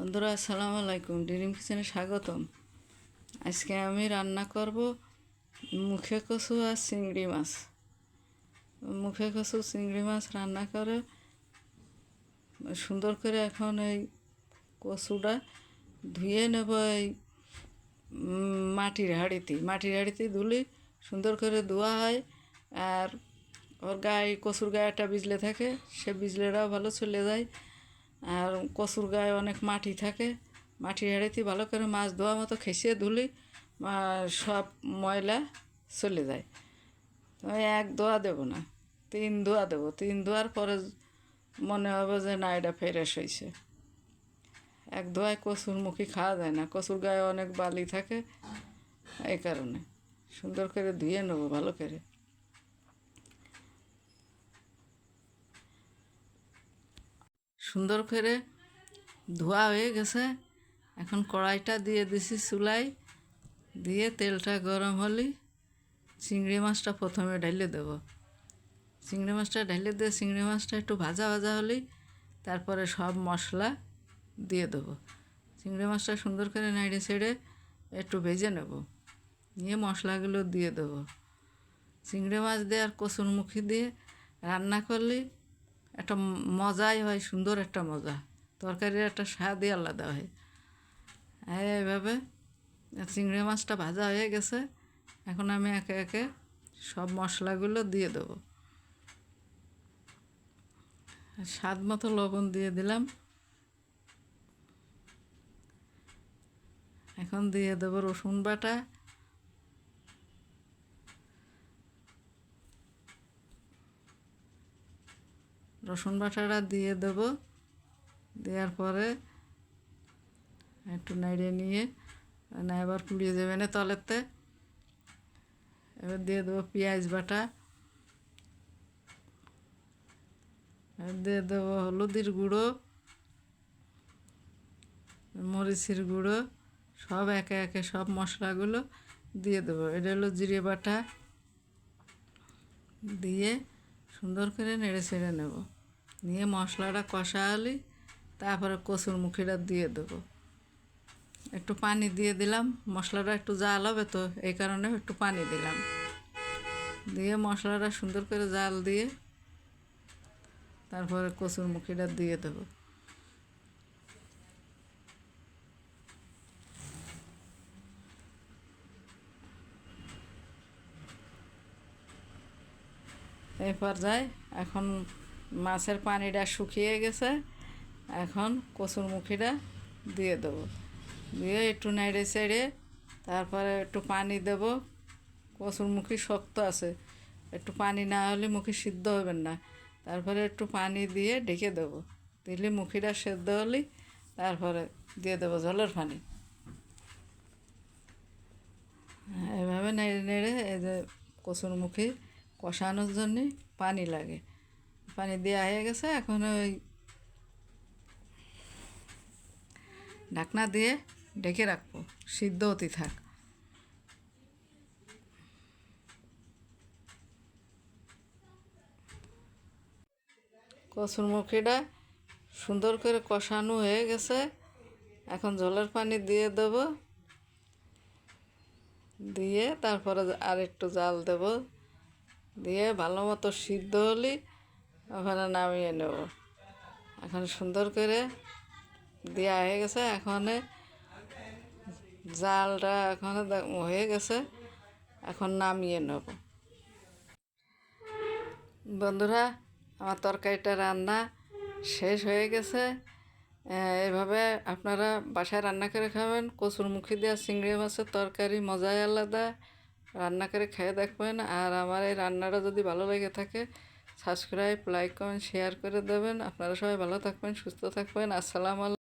বন্ধুরা, আসসালামু আলাইকুম। ডিরিম কিচেনে স্বাগতম। আজকে আমি রান্না করব মুখে কচু আর চিংড়ি মাছ। মুখে কচু, চিংড়ি মাছ রান্না করে সুন্দর করে এখন এই কচুটা ধুয়ে নেব এই মাটির হাঁড়িতে। মাটির হাঁড়িতে ধুলি সুন্দর করে ধোয়া হয় আর ওর গায়ে, কচুর গায়েটা বিজলে থাকে, সে বিজলেটাও ভালো চলে যায়। আর কচুর গায়ে অনেক মাটি থাকে। মাটি হাঁড়িতে ভালো করে মাছ ধোয়া মতো খেসিয়ে ধুলি সব ময়লা চলে যায়। ওই এক ধোয়া দেবো না, তিন ধোয়া দেবো। তিন ধোয়ার পরে মনে হবে যে না, এটা ফ্রেশ হয়েছে। এক ধোয়ায় কচুর মুখি খাওয়া যায় না, কচুর গায়ে অনেক বালি থাকে এই কারণে। সুন্দর করে ধুয়ে নেব ভালো করে। সুন্দর করে ধোয়া হয়ে গেছে। এখন কড়াইটা দিয়ে দিছি চুলাই, দিয়ে তেলটা গরম হলে চিংড়ি মাছটা প্রথমে ঢালে দেব। চিংড়ি মাছটা ঢালে দিয়ে চিংড়ি মাছটা একটু ভাজা ভাজা হলে তারপরে সব মশলা দিয়ে দেবো। চিংড়ি মাছটা সুন্দর করে নাড়ে ছেড়ে একটু ভেজে নেব। নিয়ে মশলাগুলো দিয়ে দেবো। চিংড়ি মাছ দিয়ে আর কচুর মুখি দিয়ে রান্না করলে একটা মজাই হয়, সুন্দর একটা মজা। তরকারির একটা স্বাদই আলাদা হয়। আর এইভাবে চিংড়ি মাছটা ভাজা হয়ে গেছে। এখন আমি একে একে সব মশলাগুলো দিয়ে দেবো। স্বাদ মতো লবণ দিয়ে দিলাম। এখন দিয়ে দেবো রসুন বাটা। রসুন বাটাটা দিয়ে দেব। দেওয়ার পরে একটু নাড়িয়ে নিয়ে, না এবার পুড়িয়ে যাবে না তলেতে। এবার দিয়ে দেবো পেঁয়াজ বাটা। দিয়ে দেবো হলুদের গুঁড়ো, মরিচের গুঁড়ো, সব একে একে সব মশলাগুলো দিয়ে দেবো। এটা হলো জিরে বাটা। দিয়ে সুন্দর করে নেড়ে ছেড়ে নেব। নিয়ে মশলাটা কষা হলে তারপরে কচুর মুখিটা দিয়ে দেবো। একটু পানি দিয়ে দিলাম, মশলাটা একটু জাল হবে তো, এই কারণে একটু পানি দিলাম। দিয়ে মশলাটা সুন্দর করে জাল দিয়ে, তারপরে কচুর মুখিটা দিয়ে দেবো। এই পর্যায়ে এখন মাছের পানিটা শুকিয়ে গেছে, এখন কচুর মুখিটা দিয়ে দেবো। দিয়ে একটু নেড়ে চেড়ে তারপরে একটু পানি দেব। কচুর মুখি শক্ত আছে, একটু পানি না হলে মুখি সিদ্ধ হবেন না। তারপরে একটু পানি দিয়ে ঢেকে দেবো। দিলে মুখিটা সেদ্ধ হলে তারপরে দিয়ে দেবো জলের পানি। এভাবে নেড়ে নেড়ে এই যে কচুর মুখি কষানোর জন্যে পানি লাগে। পানি দেওয়া হয়ে গেছে, এখন ওই ঢাকনা দিয়ে ঢেকে রাখব, সিদ্ধ হতে থাক। কচুর মুখিটা সুন্দর করে কষানো হয়ে গেছে, এখন জলের পানি দিয়ে দেবো। দিয়ে তারপরে আর একটু জাল দেব। দিয়ে ভালো মতো সিদ্ধ হলে ওখানে নামিয়ে নেব। এখন সুন্দর করে দেওয়া হয়ে গেছে। এখন জালটা এখন হয়ে গেছে। এখন নামিয়ে নেব। বন্ধুরা, আমার তরকারিটা রান্না শেষ হয়ে গেছে। এভাবে আপনারা বাসায় রান্না করে খাবেন। কচুর মুখি দেওয়া চিংড়ি মাছের তরকারি মজাই আলাদা। রান্না করে খেয়ে দেখবেন। আর আমার এই রান্নাটা যদি ভালো লেগে থাকে সাবস্ক্রাইব লাইক কমেন্ট শেয়ার করে দেবেন। আপনারা সবাই ভালো থাকবেন সুস্থ থাকবেন। আসসালামু আলাইকুম।